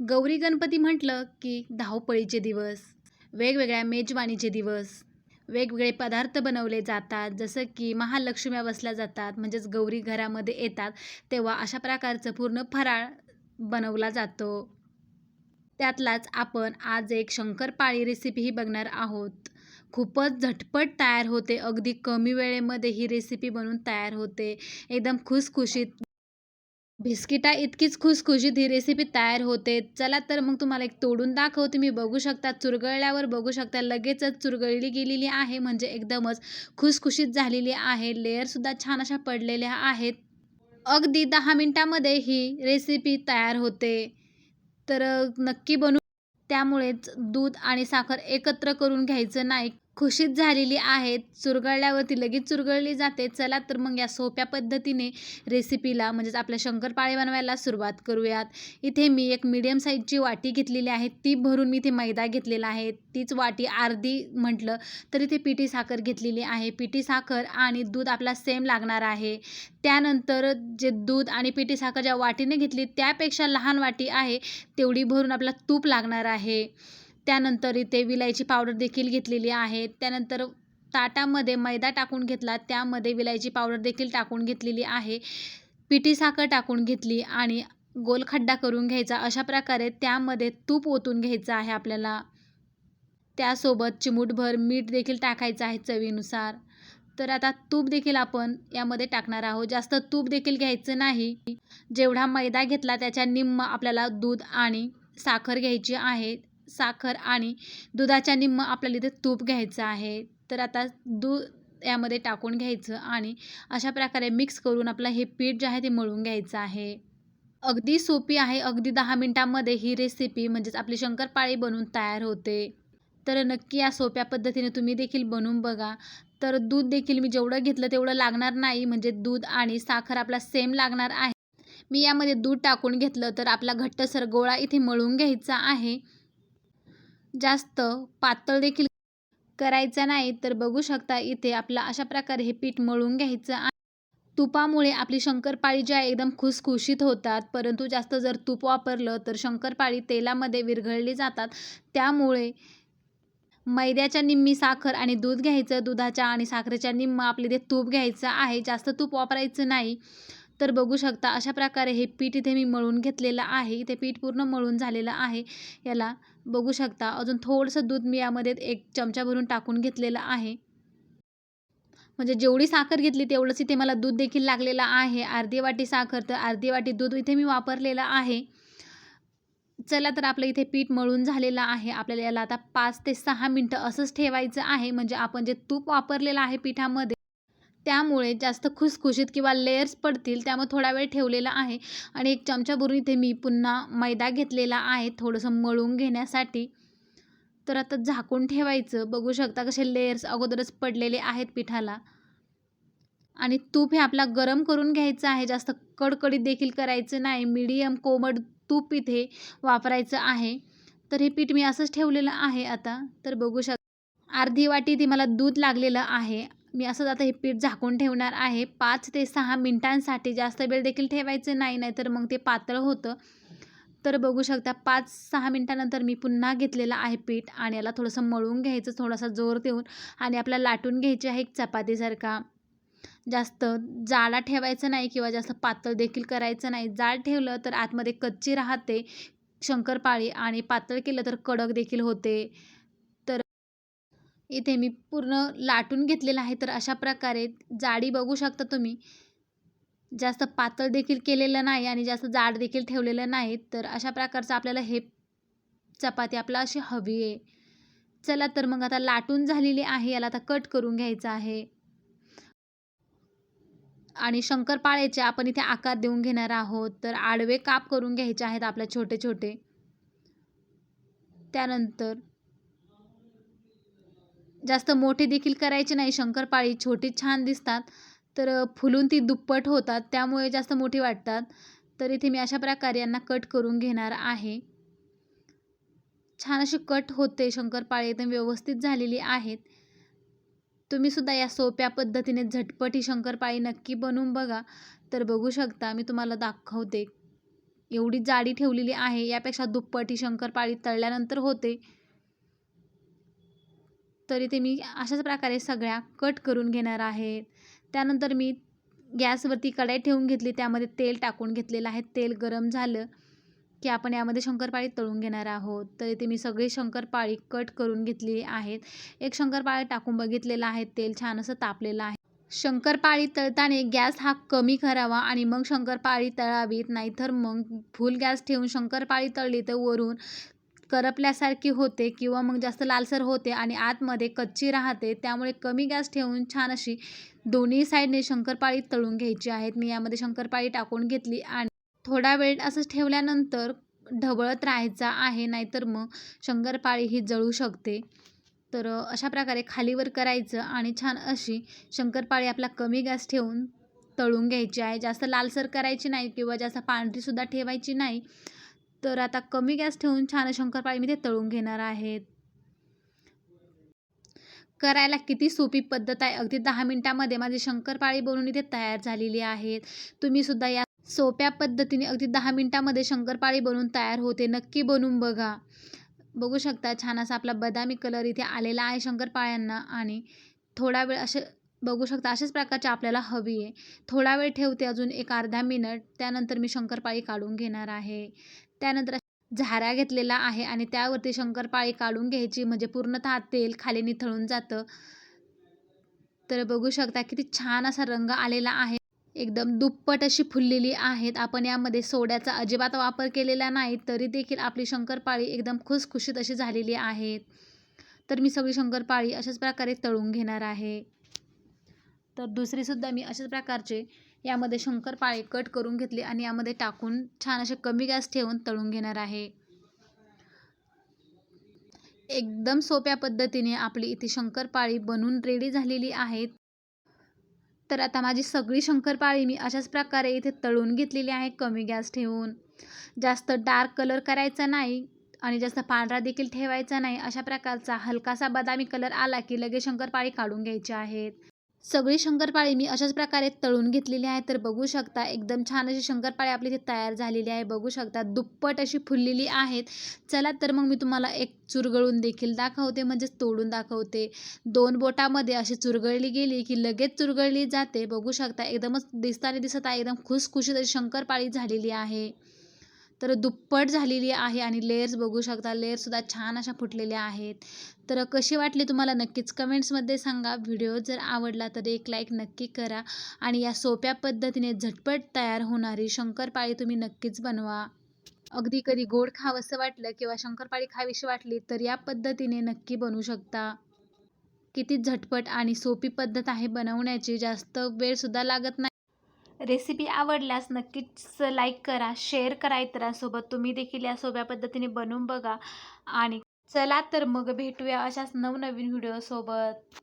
गौरी गणपती म्हटलं की धावपळीचे दिवस वेगवेगळ्या मेजवानीचे दिवस वेगवेगळे पदार्थ बनवले जातात जसं की महालक्ष्म्या बसल्या जातात म्हणजेच गौरी घरामध्ये येतात तेव्हा अशा प्रकारचं पूर्ण फराळ बनवला जातो. त्यातलाच आपण आज एक शंकरपाळी रेसिपीही बघणार आहोत. खूपच झटपट तयार होते अगदी कमी वेळेमध्ये ही रेसिपी बनून तयार होते. एकदम खुसखुशीत बिस्किटा इतकीच खुसखुशीत ही रेसिपी तयार होते. चला तर मग तुम्हाला एक तोडून दाखव. तुम्ही बघू शकता चुरगळल्यावर बघू शकता लगेचच चुरगळली गेलेली आहे. म्हणजे एकदमच खुसखुशीत झालेली आहे. लेअरसुद्धा छान अशा पडलेल्या आहेत. अगदी दहा मिनटामध्ये ही रेसिपी तयार होते. तर नक्की बनू त्यामुळेच दूध आणि साखर एकत्र करून घ्यायचं नाही. खुशीत झालेली आहेत. चुरगळल्यावरती लगेच चुरगळली जाते. चला तर मग या सोप्या पद्धतीने रेसिपीला म्हणजेच आपल्या शंकरपाळे बनवायला सुरुवात करूयात. इथे मी एक मीडियम साईजची वाटी घेतलेली आहे. ती भरून मी इथे मैदा घेतलेला आहे. तीच वाटी अर्धी म्हटलं तर इथे पिठी साखर घेतलेली आहे. पिठी साखर आणि दूध आपला सेम लागणार आहे. त्यानंतर जे दूध आणि पिठी साखर ज्या वाटीने घेतली त्यापेक्षा लहान वाटी आहे तेवढी भरून आपला तूप लागणार आहे. त्यानंतर इथे विलायची पावडर देखील घेतलेली आहे. त्यानंतर ताटामध्ये मैदा टाकून घेतला. त्यामध्ये विलायची पावडर देखील टाकून घेतलेली आहे. पिठी साखर टाकून घेतली आणि गोल खड्डा करून घ्यायचा. अशा प्रकारे त्यामध्ये तूप ओतून घ्यायचं आहे आपल्याला. त्यासोबत चिमूटभर मीठ देखील टाकायचं आहे चवीनुसार. तर आता तूप देखील आपण यामध्ये टाकणार आहोत. जास्त तूप देखील घ्यायचं नाही. जेवढा मैदा घेतला त्याच्या निम्म आपल्याला दूध आणि साखर घ्यायची आहे. साखर आणि दुधाच्या निम्म आपल्याला इथे तूप घ्यायचं आहे. तर आता दूध यामध्ये टाकून घ्यायचं आणि अशा प्रकारे मिक्स करून आपलं हे पीठ जे आहे ते मळून घ्यायचं आहे. अगदी सोपी आहे अगदी दहा मिनटामध्ये ही रेसिपी म्हणजेच आपली शंकरपाळी बनवून तयार होते. तर नक्की या सोप्या पद्धतीने तुम्ही देखील बनवून बघा. तर दूध देखील मी जेवढं घेतलं तेवढं लागणार नाही म्हणजे दूध आणि साखर आपला सेम लागणार आहे. मी यामध्ये दूध टाकून घेतलं तर आपला घट्टसर गोळा इथे मळून घ्यायचा आहे. जास्त पातळ देखील करायचा नाही तर बघू शकता इथे आपला अशा प्रकारे हे पीठ मळून घ्यायचं आणि तुपामुळे आपली शंकरपाळी जी आहे एकदम खुसखुशीत होतात परंतु जास्त जर तूप वापरलं तर शंकरपाळी तेलामध्ये विरघळली जातात. त्यामुळे मैद्याच्या निम्मी साखर आणि दूध घ्यायचं दुधाच्या आणि साखरेच्या निम्म आपले ते तूप घ्यायचं आहे जास्त तूप वापरायचं नाही. तर बघू शकता अशा प्रकारे हे पीठ इथे मी मळून घेतलेलं आहे. इथे पीठ पूर्ण मळून झालेलं आहे. याला बघू शकता. अजून थोडंसं दूध मी यामध्ये एक चमचा भरून टाकून घेतलेलं आहे. म्हणजे जेवढी साखर घेतली तेवढंच इथे मला दूध देखील लागलेलं आहे. अर्धी वाटी साखर तर अर्धी वाटी दूध इथे मी वापरलेलं आहे. चला तर आपलं इथे पीठ मळून झालेलं आहे. आपल्याला याला आता पाच ते सहा मिनटं असंच ठेवायचं आहे. म्हणजे आपण जे तूप वापरलेलं आहे पिठामध्ये त्यामुळे जास्त खुसखुशीत किंवा लेयर्स पडतील त्यामुळे थोडा वेळ ठेवलेला आहे. आणि एक चमचा भरून इथे मी पुन्हा मैदा घेतलेला आहे थोडंसं मळून घेण्यासाठी. तर आता झाकून ठेवायचं. बघू शकता कसे लेयर्स अगोदरच पडलेले आहेत पिठाला. आणि तूप हे आपला गरम करून घ्यायचं आहे. जास्त कडकडीत देखील करायचं नाही. मीडियम कोमट तूप इथे वापरायचं आहे. तर हे पीठ मी असंच ठेवलेलं आहे आता. तर बघू शक अर्धी वाटी ती मला दूध लागलेलं आहे. मी असंच आता हे पीठ झाकून ठेवणार आहे. पाच ते सहा मिनटांसाठी जास्त वेळ देखील ठेवायचं नाही नाहीतर मग ते पातळ होतं. तर बघू शकता पाच सहा मिनटानंतर मी पुन्हा घेतलेलं आहे पीठ आणि याला थोडंसं मळून घ्यायचं थोडासा जोर देऊन आणि आपल्याला लाटून घ्यायचे आहे एक चपातीसारखा. जास्त जाडा ठेवायचं नाही किंवा जास्त पातळ देखील करायचं नाही. जाड ठेवलं तर आतमध्ये कच्ची राहते शंकरपाळी आणि पातळ केलं तर कडक देखील होते. इथे मी पूर्ण लाटून घेतलेलं आहे. तर अशा प्रकारे जाडी बघू शकता तुम्ही. जास्त पातळ देखील केलेलं नाही आणि जास्त जाड देखील ठेवलेलं नाही. तर अशा प्रकारचं आपल्याला हे चपाती आपला अशी हवी आहे. चला तर मग आता लाटून झालेली आहे. याला आता कट करून घ्यायचं आहे. आणि शंकरपाळ्याचे आपण इथे आकार देऊन घेणार आहोत. तर आडवे काप करून घ्यायचे आहेत आपल्या छोटे छोटे त्यानंतर जास्त मोठे देखील करायचे नाही. शंकरपाळी छोटी छान दिसतात. तर फुलून ती दुप्पट होतात. त्यामुळे जास्त मोठी वाटतात. तर इथे मी अशा प्रकारे यांना कट करून घेणार आहे. छान अशी कट होते. शंकरपाळी एकदम व्यवस्थित झालेली आहेत. तुम्ही सुद्धा या सोप्या पद्धतीने झटपट ही शंकरपाळी नक्की बनवून बघा. तर बघू शकता मी तुम्हाला दाखवते. एवढी जाडी ठेवलेली आहे. यापेक्षा दुप्पट ही शंकरपाळी तळल्यानंतर होते. तरी ते मी अशाच प्रकारे सगळ्या कट करून घेणार आहे त्यानंतर मी गॅसवरती कढाई ठेवून घेतली. त्यामध्ये तेल टाकून घेतलेलं आहे. तेल गरम झालं की आपण यामध्ये शंकरपाळी तळून घेणार आहोत. तर इथे मी सगळी शंकरपाळी कट करून घेतलेली आहेत. एक शंकरपाळी टाकून बघितलेलं आहे. तेल छान असं तापलेलं आहे. शंकरपाळी तळताना गॅस हा कमी करावा आणि मग शंकरपाळी तळावीत. नाहीतर मग फुल गॅस ठेवून शंकरपाळी तळली तर वरून करपल्यासारखी होते किंवा मग जास्त लालसर होते आणि आतमध्ये कच्ची राहते त्यामुळे कमी गॅस ठेवून छान अशी दोन्ही साईडने शंकरपाळी तळून घ्यायची आहेत. मी यामध्ये शंकरपाळी टाकून घेतली आणि थोडा वेळ असंच ठेवल्यानंतर ढवळत राहायचा आहे नाहीतर मग शंकरपाळी ही जळू शकते. तर अशा प्रकारे खालीवर करायचं आणि छान अशी शंकरपाळी आपला कमी गॅस ठेवून तळून घ्यायची आहे. जास्त लालसर करायची नाही किंवा जास्त पांढरीसुद्धा ठेवायची नाही. तर आता कमी गॅस ठेवून छान शंकरपाळी मी ते तळून घेणार आहेत. करायला किती सोपी पद्धत आहे. अगदी दहा मिनटामध्ये माझी शंकरपाळी बनवून इथे तयार झालेली आहेत. तुम्हीसुद्धा या सोप्या पद्धतीने अगदी दहा मिनटामध्ये शंकरपाळी बनवून तयार होते. नक्की बनवून बघा. बघू शकता छान असा आपला बदामी कलर इथे आलेला आहे शंकरपाळ्यांना आणि थोडा वेळ असे बघू शकता अशाच प्रकारची आपल्याला हवी आहे. थोडा वेळ ठेवते अजून एक अर्धा मिनट. त्यानंतर मी शंकरपाळी काढून घेणार आहे. त्यानंतर झाऱ्या घेतलेला आहे आणि त्यावरती शंकरपाळी काढून घ्यायची. म्हणजे पूर्णतः तेल खाली निथळून जातं. तर बघू शकता किती छान असा रंग आलेला आहे. एकदम दुप्पट अशी फुललेली आहेत. आपण यामध्ये सोड्याचा अजिबात वापर केलेला नाही तरी देखील आपली शंकरपाळी एकदम खुसखुशीत अशी झालेली आहेत तर मी सगळी शंकरपाळी अशाच प्रकारे तळून घेणार आहे. तर दुसरीसुद्धा मी अशाच प्रकारचे यामध्ये शंकरपाळी कट करून घेतली आणि यामध्ये टाकून छान असे कमी गॅस ठेवून तळून घेणार आहे. एकदम सोप्या पद्धतीने आपली इथे शंकरपाळी बनून रेडी झालेली आहेत तर आता माझी सगळी शंकरपाळी मी अशाच प्रकारे इथे तळून घेतलेली आहे कमी गॅस ठेवून. जास्त डार्क कलर करायचा नाही आणि जास्त पांढरा देखील ठेवायचा नाही. अशा प्रकारचा हलकासा बदामी कलर आला की लगेच शंकरपाळी काढून घ्यायची आहेत. सगळी शंकरपाळी मी अशाच प्रकारे तळून घेतलेली आहे. तर बघू शकता एकदम छान अशी शंकरपाळी आपली इथे तयार झालेली आहे. बघू शकता दुप्पट अशी फुललेली आहेत. चला तर मग मी तुम्हाला एक चुरगळून देखील दाखवते म्हणजेच तोडून दाखवते. दोन बोटामध्ये अशी चुरगळली गेली की लगेच चुरगळली जाते. बघू शकता एकदमच दिसताना दिसत आहे एकदम खुसखुशीत अशी शंकरपाळी झालेली आहे. तर दुप्पट झालेली आहे आणि लेयर्स बघू शकता. लेअरसुद्धा छान अशा फुटलेल्या आहेत. तर कशी वाटली तुम्हाला नक्कीच कमेंट्समध्ये सांगा. व्हिडिओ जर आवडला तर एक लाईक नक्की करा. आणि या सोप्या पद्धतीने झटपट तयार होणारी शंकरपाळी तुम्ही नक्कीच बनवा. अगदी कधी गोड खावंसं वाटलं किंवा शंकरपाळी खावीशी वाटली तर या पद्धतीने नक्की बनवू शकता. किती झटपट आणि सोपी पद्धत आहे बनवण्याची. जास्त वेळसुद्धा लागत नाही. रेसिपी आवडल्यास नक्कीच लाईक करा शेअर करा इतरांसोबत. तुम्ही देखील या सोप्या पद्धतीने बनवून बघा. आणि चला तर मग भेटूया अशाच नवनवीन व्हिडिओसोबत.